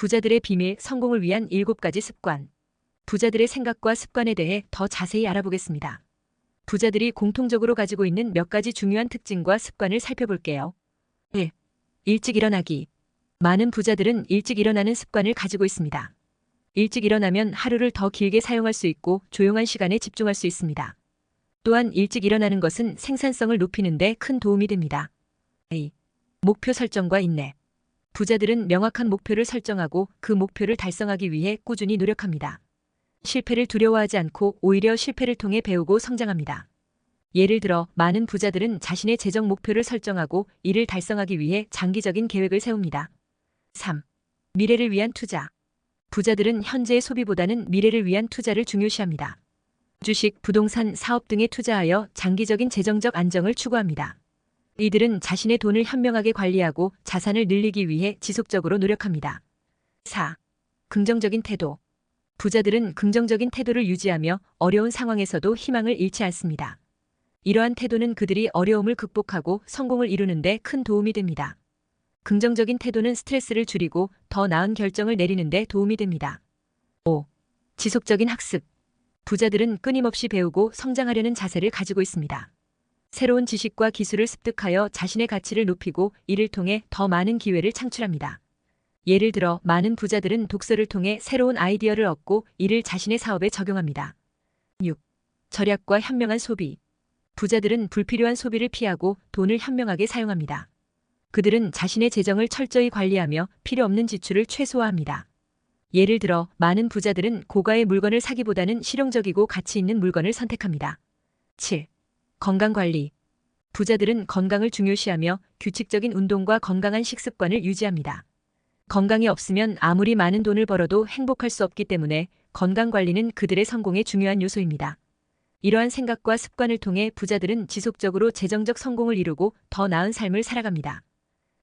부자들의 비밀 성공을 위한 7가지 습관. 부자들의 생각과 습관에 대해 더 자세히 알아보겠습니다. 부자들이 공통적으로 가지고 있는 몇 가지 중요한 특징과 습관을 살펴볼게요. 1. 일찍 일어나기. 많은 부자들은 일찍 일어나는 습관을 가지고 있습니다. 일찍 일어나면 하루를 더 길게 사용할 수 있고 조용한 시간에 집중할 수 있습니다. 또한 일찍 일어나는 것은 생산성을 높이는 데 큰 도움이 됩니다. A. 목표 설정과 인내. 부자들은 명확한 목표를 설정하고 그 목표를 달성하기 위해 꾸준히 노력합니다. 실패를 두려워하지 않고 오히려 실패를 통해 배우고 성장합니다. 예를 들어 많은 부자들은 자신의 재정 목표를 설정하고 이를 달성하기 위해 장기적인 계획을 세웁니다. 3. 미래를 위한 투자. 부자들은 현재의 소비보다는 미래를 위한 투자를 중요시합니다. 주식, 부동산, 사업 등에 투자하여 장기적인 재정적 안정을 추구합니다. 이들은 자신의 돈을 현명하게 관리하고 자산을 늘리기 위해 지속적으로 노력합니다. 4. 긍정적인 태도. 부자들은 긍정적인 태도를 유지하며 어려운 상황에서도 희망을 잃지 않습니다. 이러한 태도는 그들이 어려움을 극복하고 성공을 이루는데 큰 도움이 됩니다. 긍정적인 태도는 스트레스를 줄이고 더 나은 결정을 내리는데 도움이 됩니다. 5. 지속적인 학습. 부자들은 끊임없이 배우고 성장하려는 자세를 가지고 있습니다. 새로운 지식과 기술을 습득하여 자신의 가치를 높이고 이를 통해 더 많은 기회를 창출합니다. 예를 들어 많은 부자들은 독서를 통해 새로운 아이디어를 얻고 이를 자신의 사업에 적용합니다. 6. 절약과 현명한 소비. 부자들은 불필요한 소비를 피하고 돈을 현명하게 사용합니다. 그들은 자신의 재정을 철저히 관리하며 필요 없는 지출을 최소화합니다. 예를 들어 많은 부자들은 고가의 물건을 사기보다는 실용적이고 가치 있는 물건을 선택합니다. 7. 건강 관리. 부자들은 건강을 중요시하며 규칙적인 운동과 건강한 식습관을 유지합니다. 건강이 없으면 아무리 많은 돈을 벌어도 행복할 수 없기 때문에 건강 관리는 그들의 성공의 중요한 요소입니다. 이러한 생각과 습관을 통해 부자들은 지속적으로 재정적 성공을 이루고 더 나은 삶을 살아갑니다.